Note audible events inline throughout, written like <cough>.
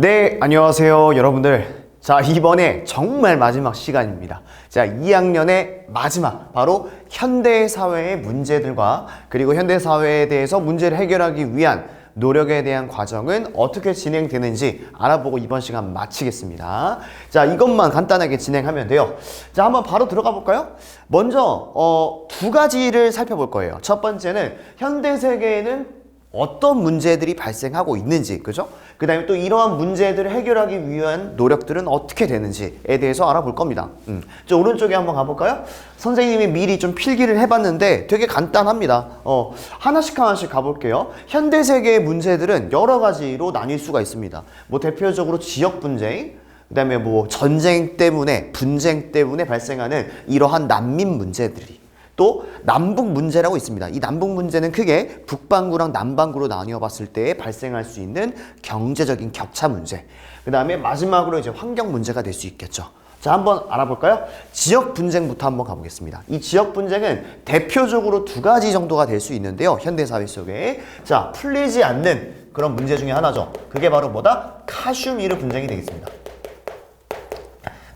네, 안녕하세요, 여러분들. 자, 이번에 정말 마지막 시간입니다. 자, 2학년의 마지막, 바로 현대사회의 문제들과 그리고 현대사회에 대해서 문제를 해결하기 위한 노력에 대한 과정은 어떻게 진행되는지 알아보고 이번 시간 마치겠습니다. 자, 이것만 간단하게 진행하면 돼요. 자, 한번 바로 들어가 볼까요? 먼저, 어, 두 가지를 살펴볼 거예요. 첫 번째는 현대 세계에는 어떤 문제들이 발생하고 있는지, 그죠? 그 다음에 또 이러한 문제들을 해결하기 위한 노력들은 어떻게 되는지에 대해서 알아볼 겁니다. 음. 저 오른쪽에 한번 가볼까요? 선생님이 미리 좀 필기를 해봤는데 되게 간단합니다. 어, 하나씩 하나씩 가볼게요. 현대 세계의 문제들은 여러 가지로 나뉠 수가 있습니다. 뭐 대표적으로 지역 분쟁, 그 다음에 뭐 전쟁 때문에 분쟁 때문에 발생하는 이러한 난민 문제들이 또 남북 문제라고 있습니다. 이 남북 문제는 크게 북반구랑 남반구로 나뉘어 봤을 때 발생할 수 있는 경제적인 격차 문제. 그 다음에 마지막으로 이제 환경 문제가 될 수 있겠죠. 자, 한번 알아볼까요? 지역 분쟁부터 한번 가보겠습니다. 이 지역 분쟁은 대표적으로 두 가지 정도가 될 수 있는데요. 현대 사회 속에. 자, 풀리지 않는 그런 문제 중에 하나죠. 그게 바로 뭐다? 카슈미르 분쟁이 되겠습니다.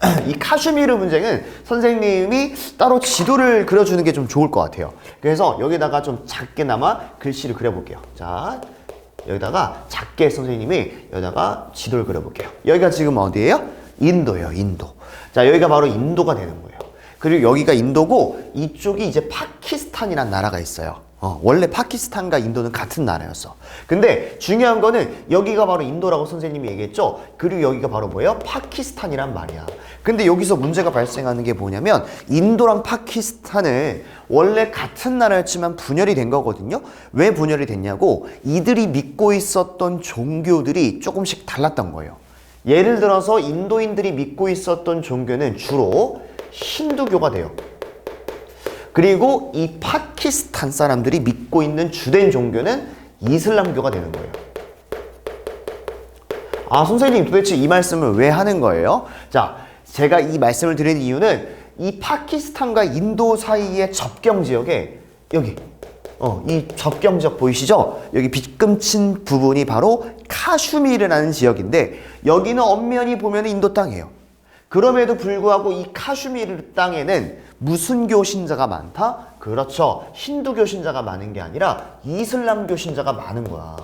<clears throat> 이 카슈미르 분쟁은 선생님이 따로 지도를 그려주는 게 좀 좋을 것 같아요. 그래서 여기다가 좀 작게나마 글씨를 그려볼게요. 자, 여기다가 작게 선생님이 여기다가 지도를 그려볼게요. 여기가 지금 어디예요? 인도예요, 인도. 자, 여기가 바로 인도가 되는 거예요. 그리고 여기가 인도고 이쪽이 이제 파키스탄이란 나라가 있어요. 어, 원래 파키스탄과 인도는 같은 나라였어. 근데 중요한 거는 여기가 바로 인도라고 선생님이 얘기했죠. 그리고 여기가 바로 뭐예요? 파키스탄이란 말이야. 근데 여기서 문제가 발생하는 게 뭐냐면 인도랑 파키스탄은 원래 같은 나라였지만 분열이 된 거거든요. 왜 분열이 됐냐고 이들이 믿고 있었던 종교들이 조금씩 달랐던 거예요. 예를 들어서 인도인들이 믿고 있었던 종교는 주로 힌두교가 돼요. 그리고 이 파키스탄 사람들이 믿고 있는 주된 종교는 이슬람교가 되는 거예요. 아, 선생님 도대체 이 말씀을 왜 하는 거예요? 자, 제가 이 말씀을 드리는 이유는 이 파키스탄과 인도 사이의 접경 지역에 여기 어, 이 접경 지역 보이시죠? 여기 빗금친 부분이 바로 카슈미르라는 지역인데 여기는 엄연히 보면 인도 땅이에요. 그럼에도 불구하고 이 카슈미르 땅에는 무슨 교 신자가 많다? 그렇죠. 힌두교 신자가 많은 게 아니라 이슬람교 신자가 많은 거야.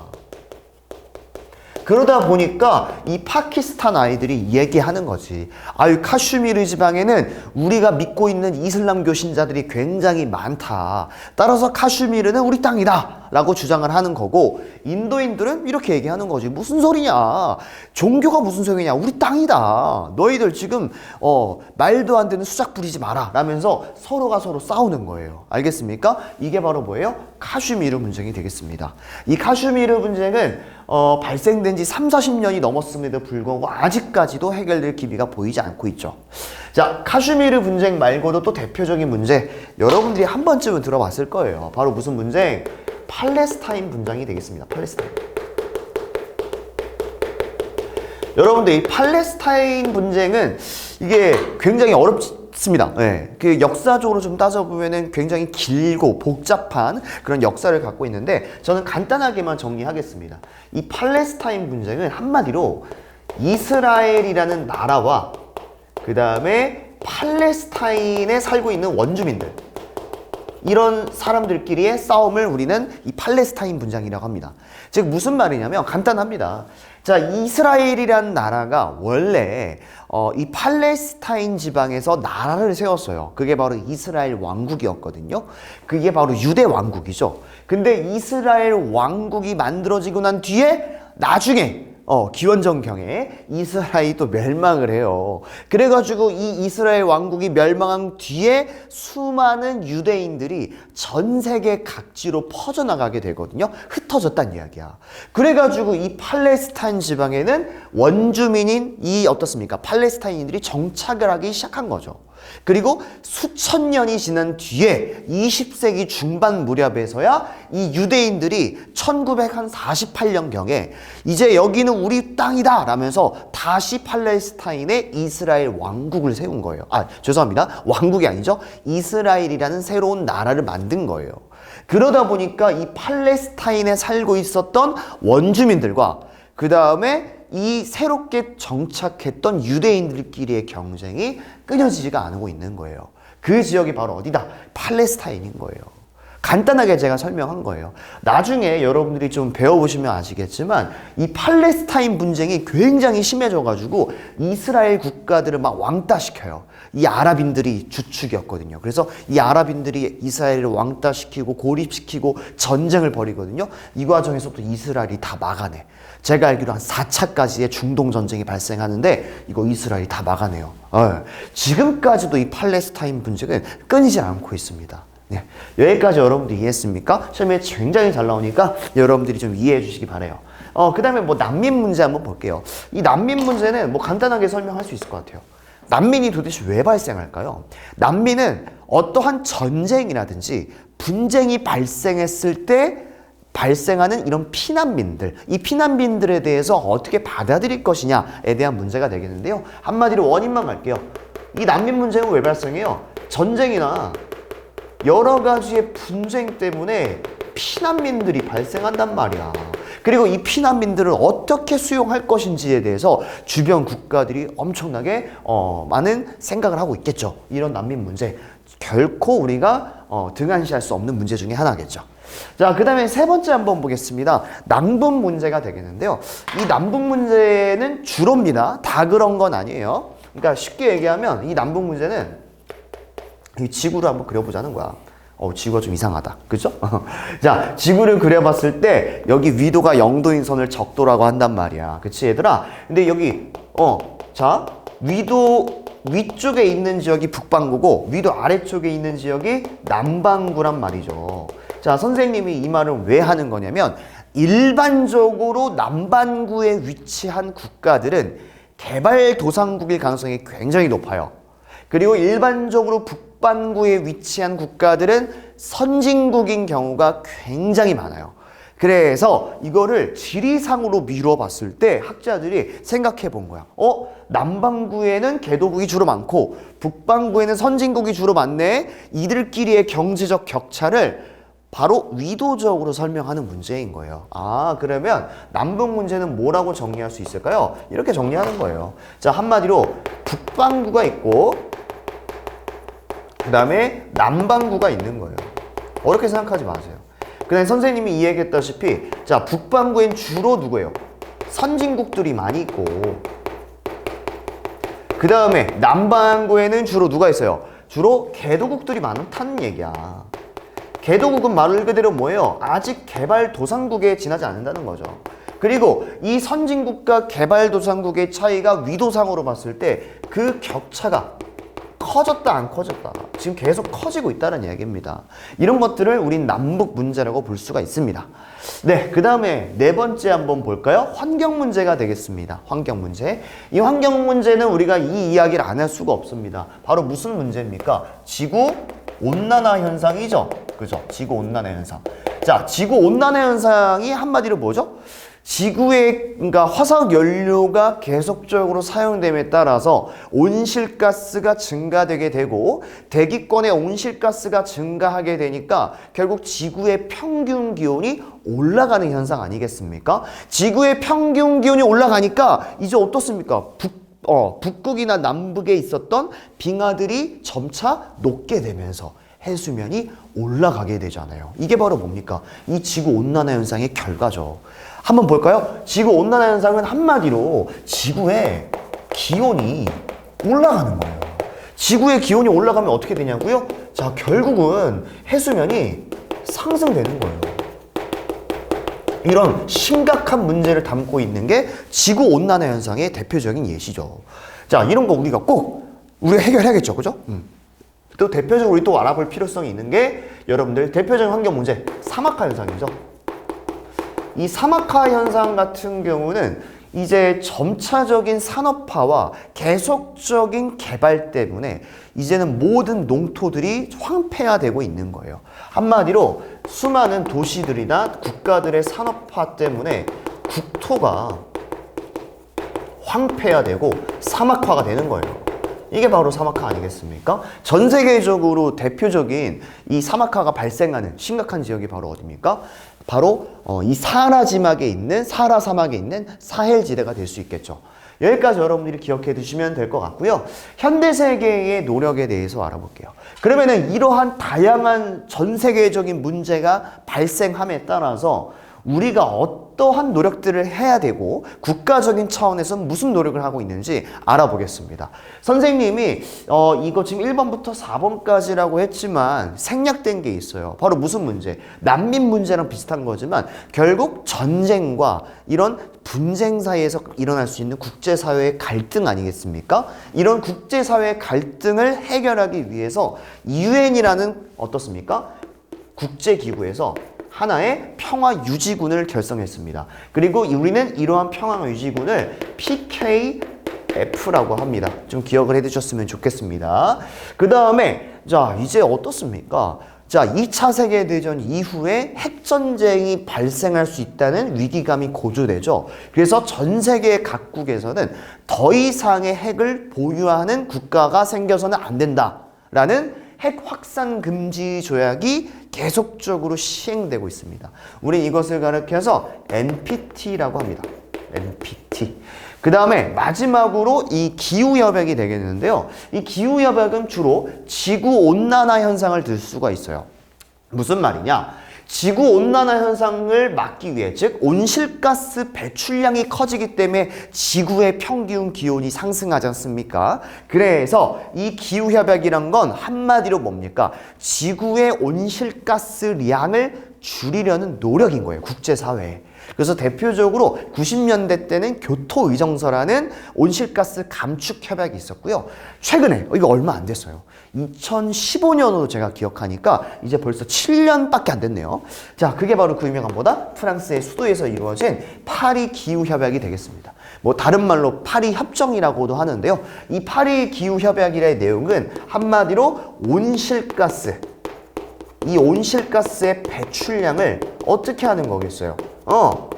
그러다 보니까 이 파키스탄 아이들이 얘기하는 거지. 아유, 카슈미르 지방에는 우리가 믿고 있는 이슬람교 신자들이 굉장히 많다. 따라서 카슈미르는 우리 땅이다. 라고 주장을 하는 거고, 인도인들은 이렇게 얘기하는 거지. 무슨 소리냐. 종교가 무슨 소리냐. 우리 땅이다. 너희들 지금, 어, 말도 안 되는 수작 부리지 마라. 라면서 서로가 서로 싸우는 거예요. 알겠습니까? 이게 바로 뭐예요? 카슈미르 분쟁이 되겠습니다. 이 카슈미르 분쟁은 어, 발생된 지 3, 40년이 넘었음에도 불구하고 아직까지도 해결될 기미가 보이지 않고 있죠. 자, 카슈미르 분쟁 말고도 또 대표적인 문제 여러분들이 한 번쯤은 들어봤을 거예요. 바로 무슨 분쟁? 팔레스타인 분쟁이 되겠습니다. 팔레스타인. 여러분들 이 팔레스타인 분쟁은 이게 굉장히 어렵 습니다. 예. 그 역사적으로 좀 따져보면은 굉장히 길고 복잡한 그런 역사를 갖고 있는데 저는 간단하게만 정리하겠습니다. 이 팔레스타인 분쟁은 한마디로 이스라엘이라는 나라와 그 다음에 팔레스타인에 살고 있는 원주민들 이런 사람들끼리의 싸움을 우리는 이 팔레스타인 분쟁이라고 합니다. 즉 무슨 말이냐면 간단합니다. 자, 이스라엘이란 나라가 원래 어, 이 팔레스타인 지방에서 나라를 세웠어요. 그게 바로 이스라엘 왕국이었거든요. 그게 바로 유대 왕국이죠. 근데 이스라엘 왕국이 만들어지고 난 뒤에 나중에 어, 기원전경에 이스라엘이 또 멸망을 해요. 그래가지고 이 이스라엘 왕국이 멸망한 뒤에 수많은 유대인들이 전 세계 각지로 퍼져나가게 되거든요. 흩어졌다는 이야기야. 그래가지고 이 팔레스타인 지방에는 원주민인 이 어떻습니까? 팔레스타인인들이 정착을 하기 시작한 거죠. 그리고 수천 년이 지난 뒤에 20세기 중반 무렵에서야 이 유대인들이 1948년경에 이제 여기는 우리 땅이다 라면서 다시 팔레스타인의 이스라엘 왕국을 세운 거예요. 아, 죄송합니다. 왕국이 아니죠. 이스라엘이라는 새로운 나라를 만든 거예요. 그러다 보니까 이 팔레스타인에 살고 있었던 원주민들과 그 다음에 이 새롭게 정착했던 유대인들끼리의 경쟁이 끊여지지가 않고 있는 거예요. 그 지역이 바로 어디다? 팔레스타인인 거예요. 간단하게 제가 설명한 거예요. 나중에 여러분들이 좀 배워보시면 아시겠지만 이 팔레스타인 분쟁이 굉장히 심해져가지고 이스라엘 국가들을 막 왕따시켜요. 이 아랍인들이 주축이었거든요. 그래서 이 아랍인들이 이스라엘을 왕따시키고 고립시키고 전쟁을 벌이거든요. 이 과정에서 또 이스라엘이 다 막아내. 제가 알기로 한 4차까지의 중동 전쟁이 발생하는데 이거 이스라엘이 다 막아내요. 어, 지금까지도 이 팔레스타인 분쟁은 끊이지 않고 있습니다. 네, 여기까지 여러분들 이해했습니까? 시험에 굉장히 잘 나오니까 여러분들이 좀 이해해 주시기 바래요. 어, 그 다음에 뭐 난민 문제 한번 볼게요. 이 난민 문제는 뭐 간단하게 설명할 수 있을 것 같아요. 난민이 도대체 왜 발생할까요? 난민은 어떠한 전쟁이라든지 분쟁이 발생했을 때 발생하는 이런 피난민들, 이 피난민들에 대해서 어떻게 받아들일 것이냐에 대한 문제가 되겠는데요. 한마디로 원인만 갈게요. 이 난민 문제는 왜 발생해요? 전쟁이나 여러 가지의 분쟁 때문에 피난민들이 발생한단 말이야. 그리고 이 피난민들을 어떻게 수용할 것인지에 대해서 주변 국가들이 엄청나게 어, 많은 생각을 하고 있겠죠. 이런 난민 문제 결코 우리가 어, 등한시할 수 없는 문제 중에 하나겠죠. 자, 그 다음에 세 번째 한번 보겠습니다. 남북 문제가 되겠는데요. 이 남북 문제는 주로입니다. 다 그런 건 아니에요. 그러니까 쉽게 얘기하면 이 남북 문제는 이 지구를 한번 그려보자는 거야. 어, 지구가 좀 이상하다. 그죠? <laughs> 자, 지구를 그려봤을 때 여기 위도가 0도인 선을 적도라고 한단 말이야. 그치, 얘들아? 근데 여기, 어, 자, 위도 위쪽에 있는 지역이 북반구고 위도 아래쪽에 있는 지역이 남반구란 말이죠. 자, 선생님이 이 말을 왜 하는 거냐면 일반적으로 남반구에 위치한 국가들은 개발도상국일 가능성이 굉장히 높아요. 그리고 일반적으로 북반구에 위치한 국가들은 선진국인 경우가 굉장히 많아요. 그래서 이거를 지리상으로 미뤄 봤을 때 학자들이 생각해 본 거야. 어? 남반구에는 개도국이 주로 많고 북반구에는 선진국이 주로 많네. 이들끼리의 경제적 격차를 바로 위도적으로 설명하는 문제인 거예요. 아, 그러면 남북 문제는 뭐라고 정리할 수 있을까요? 이렇게 정리하는 거예요. 자, 한마디로 북반구가 있고 그 다음에 남반구가 있는 거예요. 어렵게 생각하지 마세요. 그 다음 선생님이 이야기했다시피 자 북반구엔 주로 누구예요? 선진국들이 많이 있고 그 다음에 남반구에는 주로 누가 있어요? 주로 개도국들이 많다는 얘기야. 개도국은 말 그대로 뭐예요? 아직 개발도상국에 지나지 않는다는 거죠. 그리고 이 선진국과 개발도상국의 차이가 위도상으로 봤을 때 그 격차가 커졌다 안 커졌다. 지금 계속 커지고 있다는 이야기입니다. 이런 것들을 우린 남북 문제라고 볼 수가 있습니다. 네그 다음에 네 번째 한번 볼까요? 환경 문제가 되겠습니다. 환경 문제. 이 환경 문제는 우리가 이 이야기를 안 할 수가 없습니다. 바로 무슨 문제입니까? 지구 온난화 현상이죠. 그죠? 지구 온난화 현상. 자 지구 온난화 현상이 한마디로 뭐죠 지구의 그러니까 화석 연료가 계속적으로 사용됨에 따라서 온실가스가 증가되게 되고 대기권의 온실가스가 증가하게 되니까 결국 지구의 평균 기온이 올라가는 현상 아니겠습니까? 지구의 평균 기온이 올라가니까 이제 어떻습니까? 북, 어, 북극이나 남북에 있었던 빙하들이 점차 녹게 되면서 해수면이 올라가게 되잖아요. 이게 바로 뭡니까? 이 지구 온난화 현상의 결과죠. 한번 볼까요? 지구 온난화 현상은 한마디로 지구의 기온이 올라가는 거예요. 지구의 기온이 올라가면 어떻게 되냐고요? 자, 결국은 해수면이 상승되는 거예요. 이런 심각한 문제를 담고 있는 게 지구 온난화 현상의 대표적인 예시죠. 자, 이런 거 우리가 꼭 우리가 해결해야겠죠. 그죠? 음. 또 대표적으로 우리 또 알아볼 필요성이 있는 게 여러분들 대표적인 환경 문제 사막화 현상이죠. 이 사막화 현상 같은 경우는 이제 점차적인 산업화와 계속적인 개발 때문에 이제는 모든 농토들이 황폐화되고 있는 거예요. 한마디로 수많은 도시들이나 국가들의 산업화 때문에 국토가 황폐화되고 사막화가 되는 거예요. 이게 바로 사막화 아니겠습니까? 전 세계적으로 대표적인 이 사막화가 발생하는 심각한 지역이 바로 어디입니까? 바로 어, 이 사하라 지막에 있는 사하라 사막에 있는 사헬 지대가 될 수 있겠죠. 여기까지 여러분들이 기억해 두시면 될 것 같고요. 현대 세계의 노력에 대해서 알아볼게요. 그러면은 이러한 다양한 전 세계적인 문제가 발생함에 따라서 우리가 어떠한 노력들을 해야 되고 국가적인 차원에서 무슨 노력을 하고 있는지 알아보겠습니다. 선생님이 어, 이거 지금 1번부터 4번까지라고 했지만 생략된 게 있어요. 바로 무슨 문제? 난민 문제랑 비슷한 거지만 결국 전쟁과 이런 분쟁 사이에서 일어날 수 있는 국제사회의 갈등 아니겠습니까? 이런 국제사회의 갈등을 해결하기 위해서 유엔이라는 어떻습니까? 국제기구에서 하나의 평화 유지군을 결성했습니다. 그리고 우리는 이러한 평화 유지군을 PKF라고 합니다. 좀 기억을 해 두셨으면 좋겠습니다. 그 다음에 자 이제 어떻습니까? 자, 2차 세계대전 이후에 핵전쟁이 발생할 수 있다는 위기감이 고조되죠. 그래서 전 세계 각국에서는 더 이상의 핵을 보유하는 국가가 생겨서는 안 된다라는 핵 확산 금지 조약이 계속적으로 시행되고 있습니다. 우린 이것을 가리켜서 NPT라고 합니다. NPT. 그 다음에 마지막으로 이 기후협약이 되겠는데요. 이 기후협약은 주로 지구온난화 현상을 들 수가 있어요. 무슨 말이냐? 지구 온난화 현상을 막기 위해 즉 온실가스 배출량이 커지기 때문에 지구의 평균 기온이 상승하지 않습니까? 그래서 이 기후 협약이란 건 한마디로 뭡니까? 지구의 온실가스량을 줄이려는 노력인 거예요. 국제 사회에. 그래서 대표적으로 90년대 때는 교토 의정서라는 온실가스 감축 협약이 있었고요. 최근에 어, 이거 얼마 안 됐어요. 2015년으로 제가 기억하니까 이제 벌써 7년밖에 안 됐네요. 자, 그게 바로 그 유명한 뭐다? 프랑스의 수도에서 이루어진 파리 기후 협약이 되겠습니다. 뭐 다른 말로 파리 협정이라고도 하는데요. 이 파리 기후 협약이라의 내용은 한마디로 온실가스 이 온실가스의 배출량을 어떻게 하는 거겠어요? 어,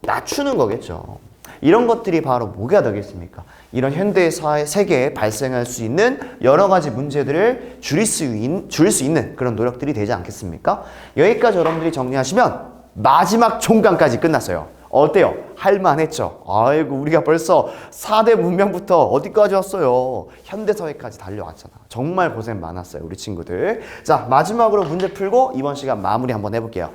낮추는 거겠죠. 이런 것들이 바로 뭐가 되겠습니까? 이런 현대 사회 세계에 발생할 수 있는 여러 가지 문제들을 줄일 수, 있, 줄일 수 있는 그런 노력들이 되지 않겠습니까? 여기까지 여러분들이 정리하시면 마지막 총강까지 끝났어요. 어때요? 할만했죠? 아이고, 우리가 벌써 4대 문명부터 어디까지 왔어요? 현대사회까지 달려왔잖아. 정말 고생 많았어요, 우리 친구들. 자, 마지막으로 문제 풀고 이번 시간 마무리 한번 해볼게요.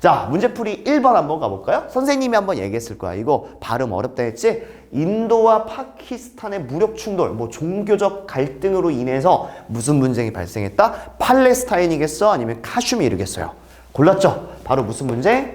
자, 문제풀이 1번 한번 가볼까요? 선생님이 한번 얘기했을 거야. 이거 발음 어렵다 했지? 인도와 파키스탄의 무력 충돌, 뭐 종교적 갈등으로 인해서 무슨 분쟁이 발생했다? 팔레스타인이겠어? 아니면 카슈미르겠어요? 골랐죠? 바로 무슨 문제?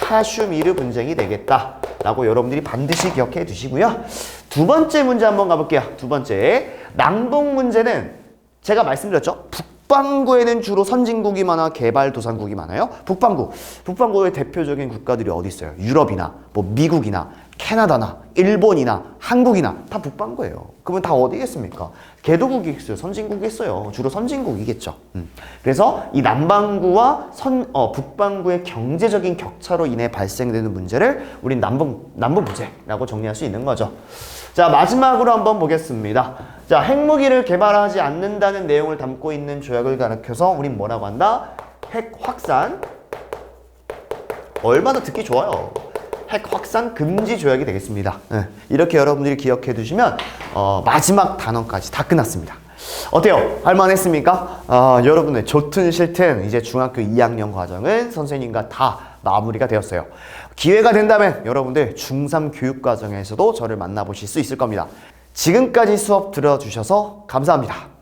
카슈미르 분쟁이 되겠다. 라고 여러분들이 반드시 기억해 두시고요. 두 번째 문제 한번 가볼게요. 두 번째. 낭독 문제는 제가 말씀드렸죠. 북반구에는 주로 선진국이 많아 개발도상국이 많아요. 북반구. 북반구의 대표적인 국가들이 어디 있어요? 유럽이나 뭐 미국이나 캐나다나 일본이나 한국이나 다 북반구예요. 그러면 다 어디겠습니까? 개도국이 있어요. 선진국이 있어요. 주로 선진국이겠죠. 음. 그래서 이 남반구와 선, 어, 북반구의 경제적인 격차로 인해 발생되는 문제를 우린 남북, 남북 문제라고 정리할 수 있는 거죠. 자, 마지막으로 한번 보겠습니다. 자, 핵무기를 개발하지 않는다는 내용을 담고 있는 조약을 가리켜서 우린 뭐라고 한다? 핵 확산. 얼마나 듣기 좋아요. 핵 확산 금지 조약이 되겠습니다. 네, 이렇게 여러분들이 기억해 두시면 어, 마지막 단원까지 다 끝났습니다. 어때요? 할만했습니까? 어, 여러분의 좋든 싫든 이제 중학교 2학년 과정은 선생님과 다 마무리가 되었어요. 기회가 된다면 여러분들 중3 교육 과정에서도 저를 만나보실 수 있을 겁니다. 지금까지 수업 들어주셔서 감사합니다.